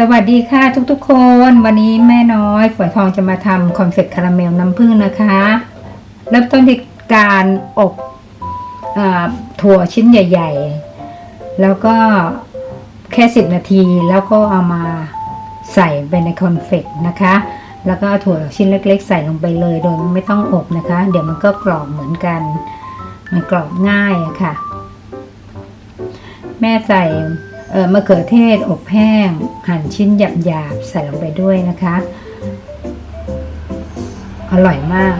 สวัสดีค่ะทุกๆ คน วันนี้แม่น้อยฝอยทองจะมาทำคอนเฟกคาราเมลน้ำผึ้งนะคะ เริ่มต้นที่การอบอถั่วชิ้นใหญ่ ๆ แล้วก็แค่ 10 นาทีแล้วก็เอามาใส่ไปในคอนเฟกนะคะ แล้วก็ถั่วชิ้นเล็ก ๆ ใส่ลงไปเลย โดยไม่ต้องอบนะคะ เดี๋ยวมันก็กรอบเหมือนกัน มันกรอบง่ายะค่ะ แม่ใส่ มะเขือเทศอบแห้ง หั่นชิ้นหยาบๆใส่ลงไปด้วยนะคะ อร่อยมาก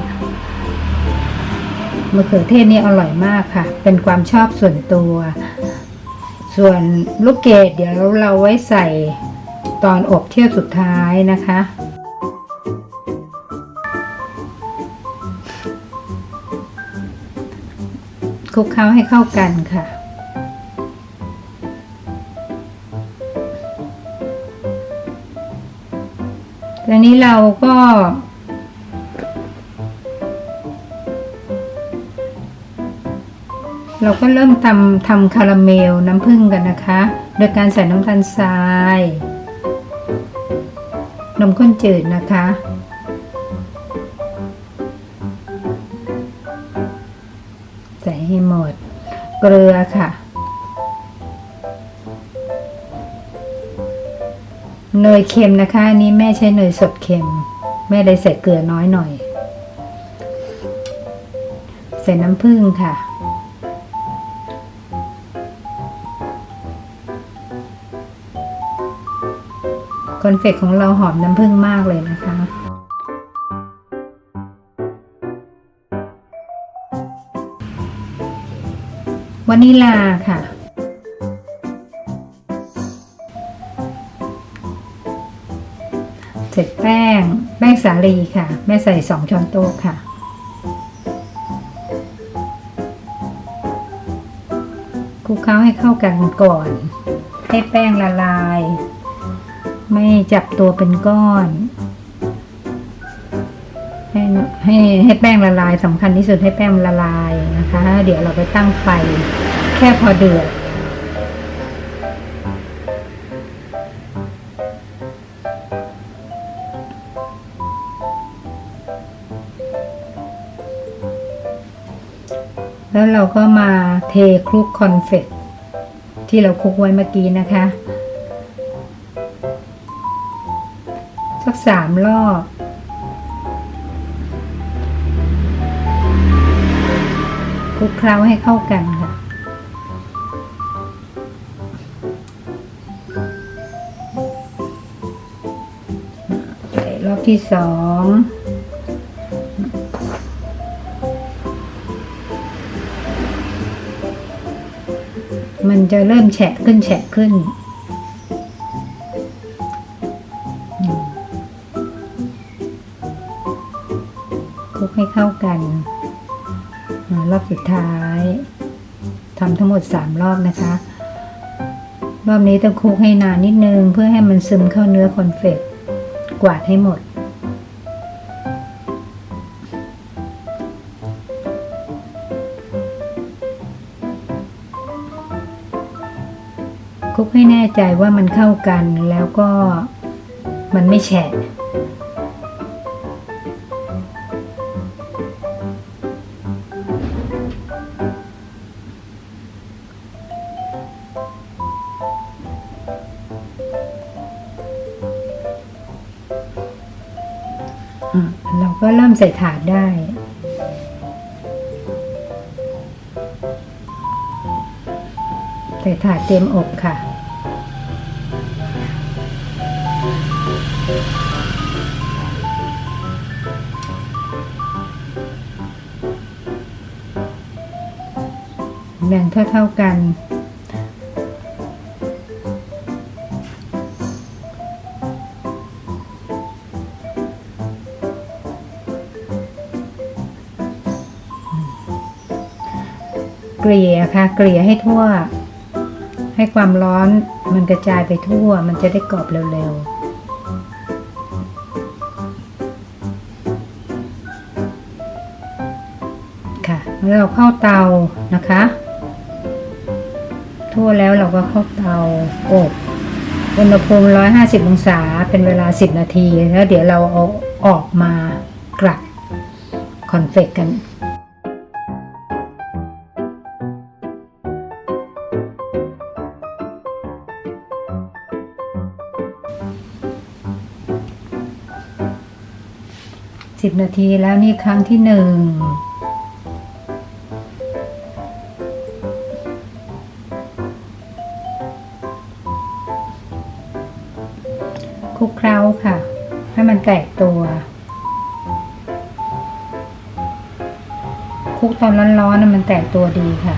มะเขือเทศนี่อร่อยมากค่ะ เป็นความชอบส่วนตัว ส่วนลูกเกดเดี๋ยวเราไว้ใส่ตอนอบเที่ยวสุดท้ายนะคะ คลุกเคล้าให้เข้ากันค่ะ แล้วนี้เราก็ เราก็เริ่มทำทำคาราเมลน้ำผึ้งกันนะคะ โดยการใส่น้ำตาลทราย นมข้นจืดนะคะใส่ให้หมด เกลือค่ะ เนยเค็มนะคะอันนี้แม่ใช้เนยสดเค็ม แม่เลยใส่เกลือน้อยหน่อย ใส่น้ำผึ้งค่ะ คอนเฟกของเราหอมน้ำผึ้งมากเลยนะคะวานิลาค่ะ เสร็จแป้ง แป้งสาลีค่ะ แม่ใส่สองช้อนโต๊ะค่ะ คลุกเคล้าให้เข้ากันก่อน ให้แป้งละลาย ไม่จับตัวเป็นก้อน ให้ให้ให้แป้งละลายสำคัญที่สุดให้แป้งละลายนะคะ เดี๋ยวเราไปตั้งไฟ แค่พอเดือด แล้วเราก็มาเทคลุกคอนเฟกต์ที่เราคลุกไว้เมื่อกี้นะคะ สักสามรอบคลุกเคล้าให้เข้ากันค่ะใส่รอบที่สอง มันจะเริ่มแฉะขึ้นแฉะขึ้น คลุกให้เข้ากัน รอบสุดท้ายทำทั้งหมดสามรอบนะคะ รอบนี้ต้องคลุกให้นานนิดนึง เพื่อให้มันซึมเข้าเนื้อคอนเฟกต์กวาดให้หมด คลุกให้แน่ใจว่ามันเข้ากันแล้วก็มันไม่แฉะเราก็เริ่มใส่ถาดได้ ส่ถาดเตรียมอบค่ะ แบ่งเท่าๆกันเกลี่ยค่ะ เกลี่ยให้ทั่ว ให้ความร้อนมันกระจายไปทั่ว มันจะได้กรอบเร็วๆค่ะแล้วเราเข้าเตานะคะ ทั่วแล้วเราก็เข้าเตาอบอุณหภูมิ 150 องศาเป็นเวลา 10 นาที แล้วเดี๋ยวเราเอาออกมากลัดคอนเฟกกัน สิบนาทีแล้วนี่ครั้งที่หนึ่งคลุกเคล้าค่ะ ให้มันแตกตัวคลุกตอนร้อนๆนะมันแตกตัวดีค่ะ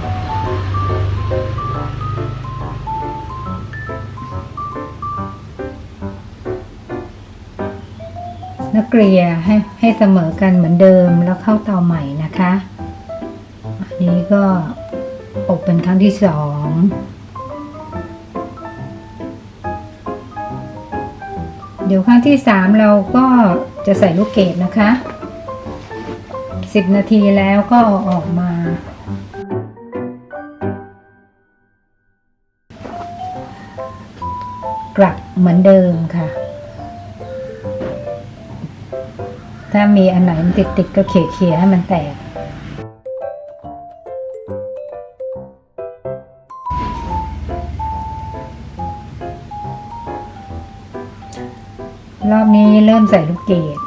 แล้วเกลี่ยให้ให้เสมอกันเหมือนเดิมแล้วเข้าเตาใหม่นะคะ อันนี้ก็อบเป็นครั้งที่สองเดี๋ยวครั้งที่สามเราก็จะใส่ลูกเกดนะคะสิบนาทีแล้วก็เอาออกมา กลับเหมือนเดิมค่ะ ถ้ามีอันไหนมันติดติดๆก็เขี่ยๆให้มันแตก รอบนี้เริ่มใส่ลูกเกด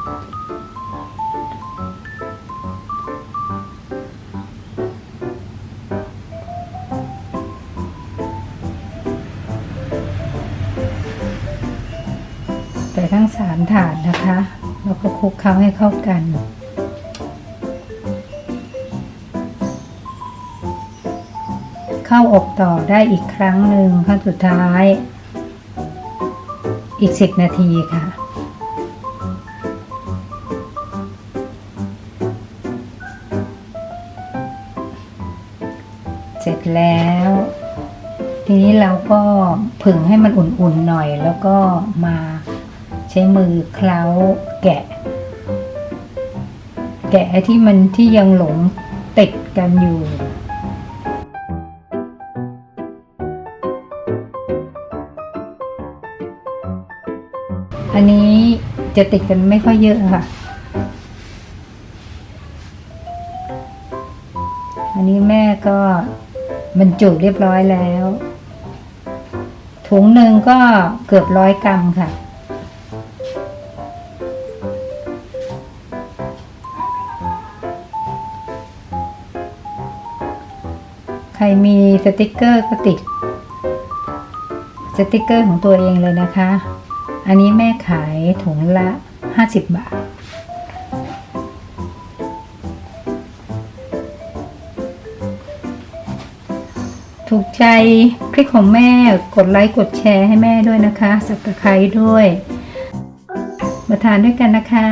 ใส่ทั้งสามถาดนะคะ แล้วก็คลุกเคล้าให้เข้ากัน เข้าอบต่อได้อีกครั้งหนึ่งครั้งสุดท้าย อีกสิบนาทีค่ะเสร็จแล้ว ทีนี้เราก็ผึ่งให้มันอุ่นๆหน่อยแล้วก็มา ใช้มือเคล้าแกะ แกะที่มันที่ยังหลงติดกันอยู่อันนี้จะติดกันไม่ค่อยเยอะค่ะ อันนี้แม่ก็บรรจุเรียบร้อยแล้ว ถุงหนึ่งก็เกือบร้อยกรัมค่ะ รมีสติกเกอร์ก็ติด สติกเกอร์ของตัวเองเลยนะคะ อันนี้แม่ขายถุงละ 50 บาท ถูกใจคลิปของแม่กดไลค์กดแชร์ให้แม่ด้วยนะคะสับตะไคร้ด้วย มาทานด้วยกันนะคะ